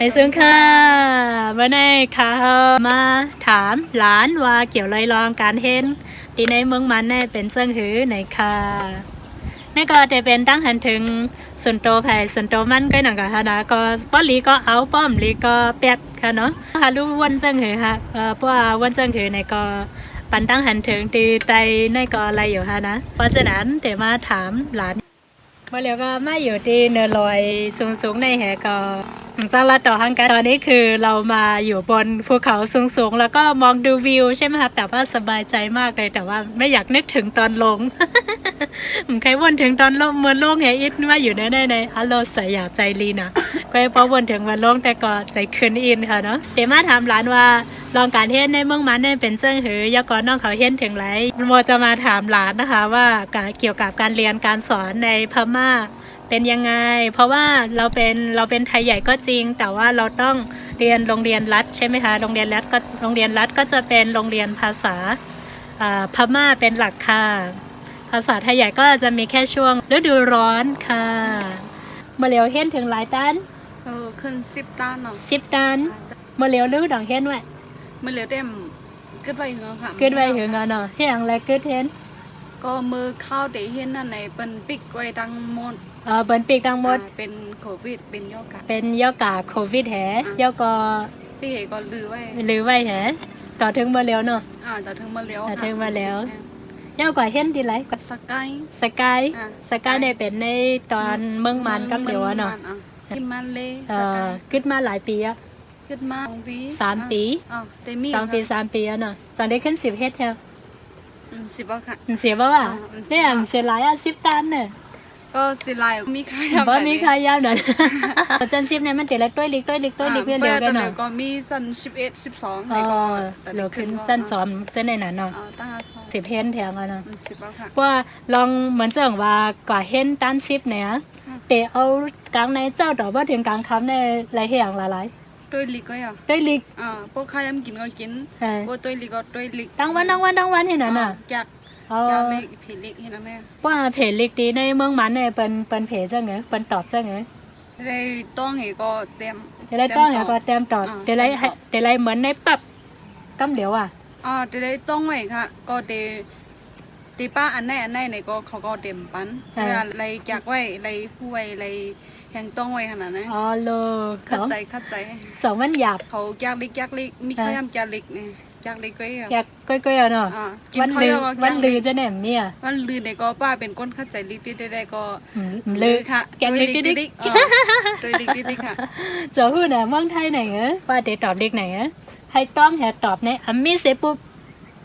ในซึ่งค่ะเมื่ในค่ะมาถามหลานว่าเกี่ยวเลยลองการเห็นที่ในเมืองมันแน่เป็นเสื่องหือในค่ะนี่ก็จะเป็นตั้งหันถึงส่วนโตไผ่ส่วนโตมันก็หนังกับฮะนะก็ป้อลีก็เอาป้อมลีก็แปดค่ะเนาะฮารู้วันเสื่องหือค่ะเอ่อเพราะว่าวันเสื่องหือในก็ปันตั้งหันถึงตีใจในก็อะไรอยู่ค่ะนะเพราะฉะนั้นเดี๋ยวมาถามหลานเมื่อเร็วก็มาอยู่ที่เนินลอยสูงๆในแหก็ จังหวัดต่อฮังกันตอนนี้คือเรามาอยู่บนภูเขาสูงๆ แล้วก็มองดูวิวใช่ไหมครับแต่ว่าสบายใจมากเลยแต่ว่าไม่อยากนึกถึงตอนลงผมเคยวนถึงตอนลงเมื่อลงแหอิดว่าอยู่ในในในฮัลโหลสายอยากใจลีนะก็พอวนถึงวันลงแต่ก็ใจคืนอินค่ะเนาะเดี๋ยวมาถามหลานว่าลองการเฮ็ดในเมืองมันเนี่ยเป็นเจ้งหือยากอนน้องเขาเฮ็ดถึงไรโมจะมาถามหลานนะคะ ว่าเกี่ยวกับการเรียนการสอนในพม่า เป็นยังไง เพราะว่าเราเป็นเราเป็นไทยใหญ่ก็จริง แต่ว่าเราต้องเรียนโรงเรียนรัฐใช่ไหมคะโรงเรียนรัฐก็โรงเรียนรัฐก็จะเป็นโรงเรียนภาษาอ่าพม่าเป็นหลักค่ะ ภาษาไทยใหญ่ก็จะมีแค่ช่วงฤดูร้อนค่ะ มาเลียวเห็นถึงหลายตันเออขึ้นสิบตันเนาะสิบตันมาเลียวลื้อดองเห็นไว้มือเหลียวเต็มขึ้นไปเหรอค่ะขึ้นไว้ถึงอะเนาะเห็นอะไรขึ้นเห็นก็มือเข้าเดเห็นนั่นในเป็นปิกไว้ดังหมด เออเปินปีกทั้งหมด อ่าเป็นโควิดเป็นโยกะเป็นยอกาโควิดแหยอก็พี่เอกก็ลือไว้หรือไว้แหต่อถึงมาเลียวเนาะ อ่าต่อถึงมาเลี้ยวต่อถึงมาแล้วยาวกว่าเห็นที่ไรก็สกาย สกายอะสกายเนี่ยเป็นในตอนเมืองมันกับเดียวอะเนาะกินมันเลยเอสกาอยขึ้นมาหลายปีอะ ขึ้นมาสองปีสามปีอ๋อเดมี่สองปีสามปีอะเนาะตอนได้ขึ้นสิบเฮ็ดแถวอืมสิบแล้วค่ะ มันเสียบ่ว่าอ่ามันเสียเนี่ยมันเสียหลายอะสิบตันเนี่ย ก็สิไลายมีใครบ่มีใครยาวเนาะจันสิบเนี่ยมันเดี๋ยวละต้วยลิกต้วยลิกต้วยลิกเรื่อยๆกันเนาะเนาะก็มีสันสิบเอ็ดสิบสองอ๋อเราขึ้นจันจอมเส้นในนั้นเนาะอ๋อตั้งอาสองสิบเฮ็ดแถวอะเนาะอืมสิบแล้วค่ะว่าลองเหมือนเจังว่ากว่าเห็นตันสิบเนี่ยเตะเอากลางในเจ้าดอกว่าถึงกลางคำในหลายเฮียงหลายด้วยลิกก็อะๆต้วยลิกอ่าพวกข้าวยำกินก็กินเออพวกด้วยลิกก็ด้วยลิกทั้งวันทั้งวันทั้งวันเห็นนั่นน่ะจาก อ๋อจากลิกผีลิกเห็นไหมว่าเพจเล็กดีในเมืองมันเนี่ยเป็นเป็นเพจจังไงเป็นตอบจังไงได้ต้องเห็นก็เต็มเดี๋ยวไรต้องเนี่ยก็เต็มตอบอ่าเดี๋ยวไรเต็มตอบเดี๋ยวไรเหมือนในปับกำเดียวอะอ่าได้ต้องไว้ค่ะ ก็เดตีป้าอันไหนอันไหนเนี่ยก็เขาก็เต็มปันเวลาอะไรจากไว้อะไรผู้ไว้อะไรแห่งต้องไว้ขนาดนั้นอ๋อโลเข้าเขาใจเข้าใจ สองมันหยาบ เขาจากลิกจากลิกมีข้าวยำจากลิกเนี่ย จากลิกก็อะอยากก้อยๆอะเนาะอ่ากินวันข้าวลือเยอะก็วันลือจากจะแหนมเนี่ย วันลือเนี่ยก็ป้าเป็นก้นเข้าใจลิกได้ได้ก็อืมลือค่ะแกงลิกดิดิกเออด้วยลิกดิดิกค่ะ จะพูดนะเมืองไทยไหนเออว่าเดี๋ยวตอบเด็กไหนเออให้ต้องแหตอบเนี่ยอะมีเสปุ๊บ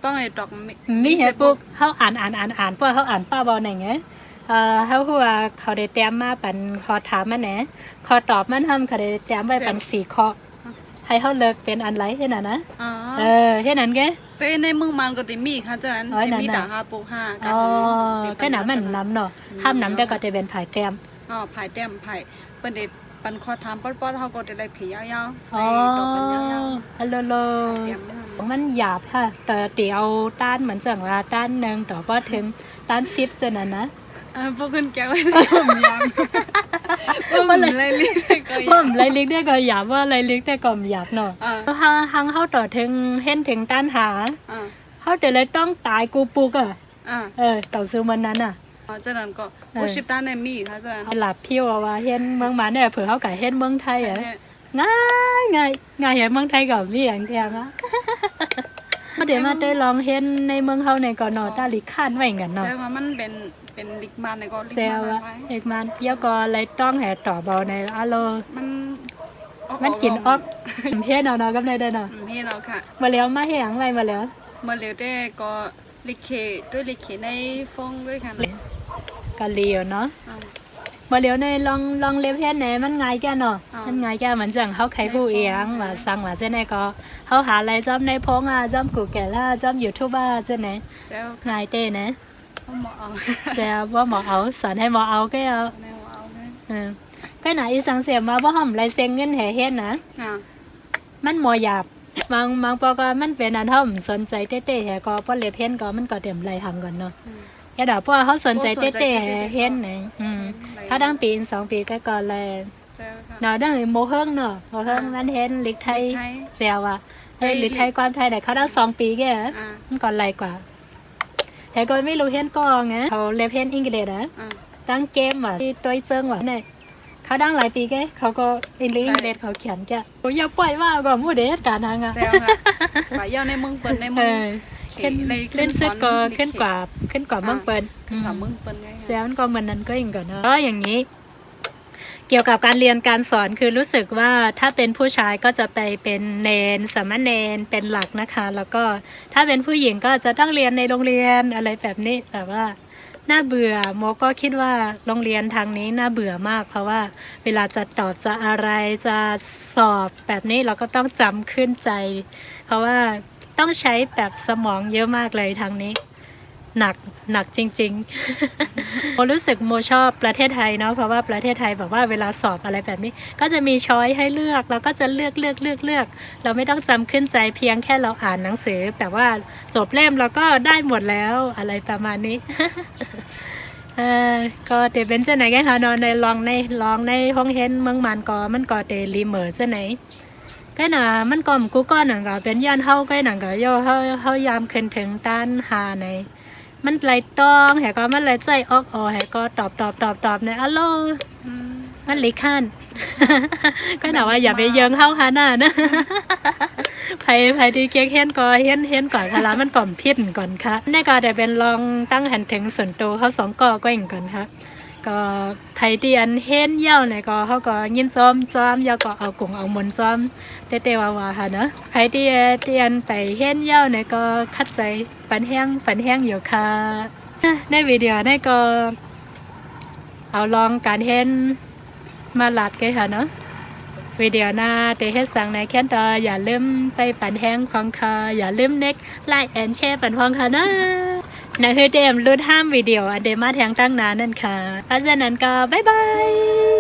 ต้องไอ้ดอกมีเห็นปุ๊บเขาอ่านอ่านอ่านอ่านเพราะเขาอ่านป้าบอลไหนไงเอ่อเขาหัวาเขาได้แต้มมาปันขอถามมันแหนขอตอบมันทำเขาได้แต้มไว้ปันสี่ข้อให้เขาเลิกเป็นอันไรแค่นั้นนะอ๋อ เออแค่นั้นแกแต่ในเมืองมันก็จะมีค่ะเจ้านั้นอ๋อนั่นมีน่ะด่างห้าปูห้าก็อ๋อคือแค่นั้นมันน้ำเนาะห้ามน้ำได้ก็จะเป็นผายแต้มอ๋อผายแต้มผายเป็นเด็ดปันคอถามป๊อดๆเขาก็จะได้ผียาวๆอ๋อไปดอกมันยาวฮัลโหลโลๆแต้มนั่นมันหยาบค่ะแต่ตีเอาต้านเหมือนจังว่าต้านหนึ่งต่อก็ถึงต้านซิปจะนั้นนะเออพวกคุณแก้วไว้ในผมยาว ผมเลยรีบก็ผยาวมไรลิกได้ก็หยาบว่าไรลิกได้ก็หยาบเนาะอ่าหังหังเขาต่อถึงเห็นถึงต้านหาอ่าเขาแต่เลยต้องตายกูปุกอะอ่าเออต่อซื้อมันนั้นอะ อ๋อเจ้านั้นก็ผู้ชิปต้านในมีค่ะเจ้านั้นให้หลับเที่ยวเอาว่าเห็นเมืองมันเนี่ยเผื่อเขาไก่เห็นเมืองไทยอะเนี่ยง่ายง่ายง่ายเห็นเมืองไทยกับมีอย่างเทียงอะ เดี๋ยวมาได้ลองเห็นในเมืองเขาในก่อนเนอตาลิข้านไว้กันเนาะแต่ว่ามันเป็นเป็นลิกมันในก็ลิกเซลมันว่าไว้เอกมันเดี๋ยวก็เลยต้องแห่ต่อเบาในอะโลมันมันกินออกเฮ็ดเอาเนาะกับได้เด้อเนาะอืมให้เราค่ะมาแล้วมาเฮ็ดหยังไว้มาแล้วเมื่อเร็วได้ก็ลิเคด้วยลิเคในฟองด้วยค่ะนะก็เลียวเนาะอ่า มาเลียวในลองลองเล็บเฮ็ดแหนมันง่ายแก่เนาะอ๋อมันง่ายแก่เหมือนจังเขาไขผู้เอียงว่าสั่งว่าเส้นไหนก็เขาหาอะไรจอมในพงอะจอมกูแก่ละจอม YouTube อะเส้นไหนเจ้าง่ายเต้นะเขาหมอเอาแต่ว่าหมอเอาสอนให้หมอเอาก็เอาแม่หมอเอาเลยเออก็น่ะอีสังเสียมาบ่ห่อมไรเซ็งเงินแห่เฮ็ดนะอ่ามันหมอหยาบบางบางปอก็มันเป็นอันเฮาสนใจเต้ๆแห่ก็พอเล็บเฮ็ดก็มันก็เตรียมไรทำก่อนเนาะอืมอ ย่าดอกเพราะว่าเขาสนใจโอ้สนใจเต้ๆเต้ๆแห่เฮ็ดไหนอืมถ้าตั้งปีสองปีก็ก่อนเลยเจ้าค่ะ nói đang là mô hơn nữa mô hơn À. anh hên lịch thay ไทย xèo à Ê, Ê, lịch lịch- thay quan thay này เขา đã xong pí kìa อ่ามันก่อนไรกว่าแต่ก็ไม่รู้เห็นก็ไงเขาเรียนเห็นอังกฤษอะอ่าตั้งเกมอะที่ตัวเจิงว่ะเนี่ยเขาดังหลายปีแกเขาก็อังกฤษอังกฤษเขาเขียนแกโอ้ยอย่าปล่อยว่าก่อนมูเดสการทางอะเจ้าค่ะว่าเย่าในเมืองเปิ้นในเอเมืองอ ขึ้นเล่นซึกก็ขึ้นกว่าขึ้นกว่าเมืองเปิ้นขึ้นกว่าเมืองเปิ้นไงแซวมันก็เหมือนนั้นก็อย่างก่อนเนาะก็อย่างนี้ เกี่ยวกับการเรียนการสอนคือรู้สึกว่าถ้าเป็นผู้ชายก็จะไปเป็นเนนสามเณรเป็นหลักนะคะ แล้วก็ถ้าเป็นผู้หญิงก็จะต้องเรียนในโรงเรียนอะไรแบบนี้แต่ว่าน่าเบื่อโมก็คิดว่าโรงเรียนทางนี้น่าเบื่อมาก เพราะว่าเวลาจะตอบจะอะไรจะสอบแบบนี้เราก็ต้องจำขึ้นใจ เพราะว่า ต้องใช้แบบสมองเยอะมากเลยทางนี้ หนักหนักจริงๆโมรู้สึกโมชอบประเทศไทยเนาะเพราะว่าประเทศไทยแบบว่าเวลาสอบอะไรแบบนี้ ก็จะมีช้อยให้เลือกเราก็จะเลือกเลือกเลือกเลือก เราไม่ต้องจำขึ้นใจเพียงแค่เราอ่านหนังสือแบบว่าจบเล่มเราก็ได้หมดแล้วอะไรประมาณนี้ก็เดี๋ยวเป็นจะไหนกันคะนอนในลองในลองในห้องเห็นเมืองมันก็มันก็เดรีเมอจะไหน cái nào mình còn cú con nữa cả bên dân hâu cái nào cả vô hơi hơi yam khinh thường tan hà này mình lại toan hay có mình lại chạy ốc ồ hay có tọp tọp tọp tọp này alo อืมมันลิขันก็หนาว่าอย่าไปเยิงเข้าฮาน่านะไผไผที่เกียกเฮียนก็เฮียนเฮียนก่อนค่ะแล้วมันก่อมพิษก่อนค่ะนี่ก็จะเป็นลองตั้งหันถึงส่วนตัวเขาสองก่อก็อย่างก่อนค่ะ ก็ไผที่อันเฮียนเย่าเนี่ยก็เขาก็ยินจอมจอมยาก็เอากุ่งเอามนจอมเตเตวาวาค่ะเนอะไที่ที่อันไปเฮียนเย่าเนี่ยก็คัดใจปันแห้งปันแห้งอยู่ค่ะในวิดีโอนี่ก็ เอาลองการเห็นมาหลัดกันค่ะเนาะวิดีโอหน้าเตเฮ็ดสั่งในแคนตออย่าลืมไปปั่นแห้งของค่ะอย่าลืมเน็กไลค์แอนแชร์ปั่นพองค่ะเนาะ นั่นคือเดมรุดห้ามวิดีโออันเดมาแทงตั้งนานนั่นค่ะ เพราะฉะนั้นก็บ๊ายบาย